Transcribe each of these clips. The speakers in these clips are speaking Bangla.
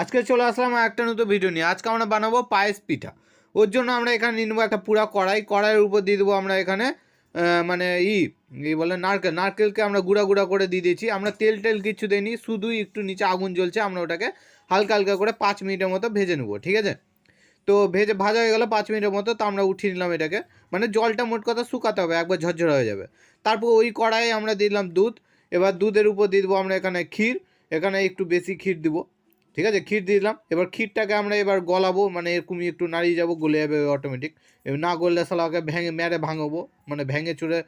আজকে চলে আসলাম একটা নতুন ভিডিও নিয়ে। আজকে আমরা বানাবো পায়েস পিঠা। ওর জন্য আমরা এখানে নিয়ে নেব একটা পুরা কড়াই। কড়াইয়ের উপর দিয়ে দেবো আমরা এখানে মানে ই ই বলে, নারকেল। নারকেলকে আমরা গুঁড়া গুঁড়া করে দিয়ে দিয়েছি। আমরা তেল টেল কিছু দিইনি, শুধুই একটু নিচে আগুন জ্বলছে। আমরা ওটাকে হালকা হালকা করে পাঁচ মিনিটের মতো ভেজে নেব, ঠিক আছে? তো ভেজে ভাজা হয়ে গেল পাঁচ মিনিটের মতো, তো আমরা উঠিয়ে নিলাম এটাকে। মানে জলটা মোট কথা শুকাতে হবে, একবার ঝরঝরা হয়ে যাবে। তারপর ওই কড়াইয়ে আমরা দিলাম দুধ। এবার দুধের উপর দিয়ে দেবো আমরা এখানে ক্ষীর। এখানে একটু বেশি ক্ষীর দিব। ঠিক আছে? ক্ষীর দিয়ে দিলাম। এবার ক্ষীরটাকে আমরা এবার গলাবো মানে এরকমই একটু নাড়িয়ে যাব, গলে যাবে অটোমেটিক না গললে সালাকে ভেঙে, মেরে ভাঙাবো মানে ভেঙে চুড়ে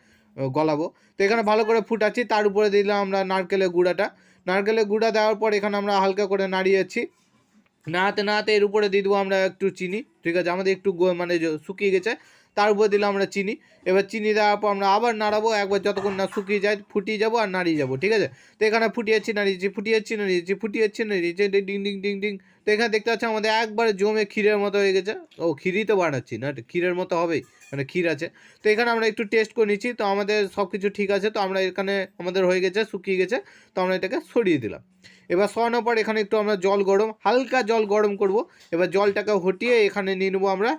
গলাবো। তো এখানে ভালো করে ফুটাচ্ছি, তার উপরে দিলাম আমরা নারকেলের গুঁড়াটা। নারকেলের গুঁড়া দেওয়ার পর এখানে আমরা হালকা করে নাড়িয়েছি। নাড়াতে নাড়াতে এর উপরে দিয়ে দেবো আমরা একটু চিনি, ঠিক আছে? আমাদের একটু মানে শুকিয়ে গেছে তার উপরে দিলাম আমরা চিনি। এবার চিনি দেওয়ার পর আমরা আবার নাড়াবো, একবার যতক্ষণ না শুকিয়ে যায় ফুটিয়ে যাব আর নাড়িয়ে যাব, ঠিক আছে? তো এখানে ফুটিয়েছি নাড়িয়েছি ফুটিয়েছি নাড়িয়েছি ফুটিয়েছি নাড়িয়েছি ডিং ডিং ডিং ডিং তো এখানে দেখতে পাচ্ছি আমাদের একবারে জমে ক্ষীরের মতো হয়ে গেছে। ও, ক্ষীরই তো বানাচ্ছি না ক্ষীরের মতো হবেই মানে ক্ষীর আছে। তো এখানে আমরা একটু টেস্ট করে নিচ্ছি, তো আমাদের সব কিছু ঠিক আছে, তো আমরা এখানে আমাদের হয়ে গেছে, শুকিয়ে গেছে, তো আমরা এটাকে সরিয়ে দিলাম। এবার সরানোর পর এখানে একটু আমরা জল গরম, হালকা জল গরম করব। এবার জলটাকে হটিয়ে এখানে নিয়ে নেব আমরা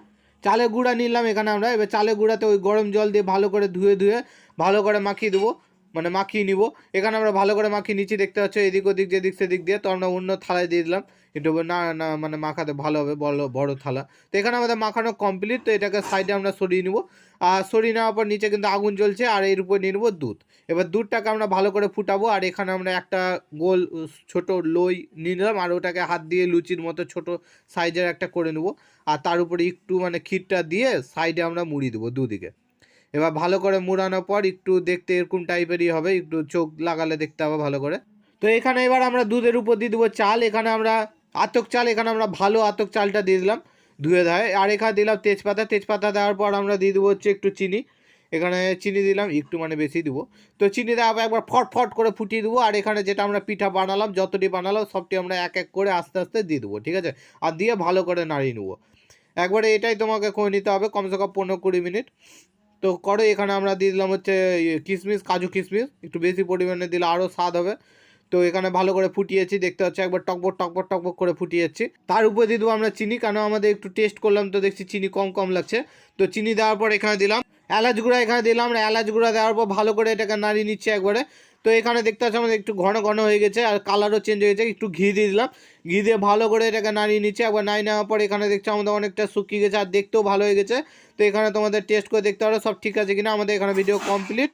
চালের গুঁড়া নিলাম এখানে আমরা। এবার চালের গুঁড়াতে ওই গরম জল দিয়ে ভালো করে ধুয়ে ধুয়ে ভালো করে মাখিয়ে দেবো। মানে মাখিয়ে নিব। এখানে আমরা ভালো করে মাখিয়ে নিচে দেখতে পাচ্ছ, এদিক ওদিক, যেদিক সেদিক দিয়ে। তো আমরা অন্য থালায় দিয়ে দিলাম। একটু না না মানে মাখাতে ভালো হবে বড় বড় থালা। তো এখানে আমাদের মাখানো কমপ্লিট তো এটাকে সাইডে আমরা সরিয়ে নিব। আর সরিয়ে নেওয়ার পর নিচে কিন্তু আগুন জ্বলছে, আর এর উপর নিয়ে নেব দুধ। এবার দুধটাকে আমরা ভালো করে ফুটাবো, আর এখানে আমরা একটা গোল ছোট লই নিয়ে নিলাম, আর ওটাকে হাত দিয়ে লুচির মতো ছোট সাইজের একটা করে নেব। আর তার উপরে একটু মানে ক্ষীরটা দিয়ে সাইডে আমরা মুড়ি দেবো দুদিকে এবার ভালো করে মুড়ানোর পর একটু দেখতে এরকম টাইপেরই হবে, একটু চোখ লাগালে দেখতে হবে ভালো করে। তো এখানে এবার আমরা দুধের উপর দিয়ে দেবো চাল, এখানে আমরা আতক চাল, এখানে আমরা ভালো আতক চালটা দিয়ে দিলাম ধুয়ে ধায় আর এখানে দিলাম তেজপাতা তেজপাতা দেওয়ার পর আমরা দিয়ে দেবো হচ্ছে একটু চিনি। এখানে চিনি দিলাম, একটু মানে বেশি দিব। তো চিনি দেওয়া একবার ফট ফট করে ফুটিয়ে দেবো, আর এখানে যেটা আমরা পিঠা বানালাম, যতটি বানালাম, সবটি আমরা এক এক করে আস্তে আস্তে দিয়ে দেবো, ঠিক আছে? আর দিয়ে ভালো করে নাড়িয়ে নেব। একবারে এটাই তোমাকে করে নিতে হবে, কমসে কম পনেরো কুড়ি মিনিট। তো করো, এখানে আমরা দিয়ে দিলাম হচ্ছে ইয়ে কিশমিশ কাজু কিশমিশ একটু বেশি পরিমাণে দিলে আরও স্বাদ হবে। তো এখানে ভালো করে ফুটিয়েছি, দেখতে হচ্ছে একবার টকবক টকবক টকবক করে ফুটিয়েছি। তার উপরে দিয়ে দেবো আমরা চিনি, কেন আমাদের একটু টেস্ট করলাম তো দেখছি চিনি কম কম লাগছে। তো চিনি দেওয়ার পর এখানে দিলাম এলাচ গুঁড়া, এখানে দিলাম এলাচ গুঁড়া দেওয়ার পর ভালো করে এটাকে নাড়িয়ে নিচ্ছে একবারে। তো এখানে দেখতে পাচ্ছি আমাদের একটু ঘন ঘন হয়ে গেছে, আর কালারও চেঞ্জ হয়ে গেছে। একটু ঘি দিয়ে দিলাম। ঘি দিয়ে ভালো করে এটাকে নাড়িয়ে নিচ্ছে। একবার নাড়িয়ে নেওয়ার পর এখানে দেখছি আমাদের অনেকটা শুকিয়ে গেছে, আর দেখতেও ভালো হয়ে গেছে। তো এখানে তোমাদের টেস্ট করে দেখতে পারো, সব ঠিক আছে কিনা? আমাদের এখানে ভিডিও কমপ্লিট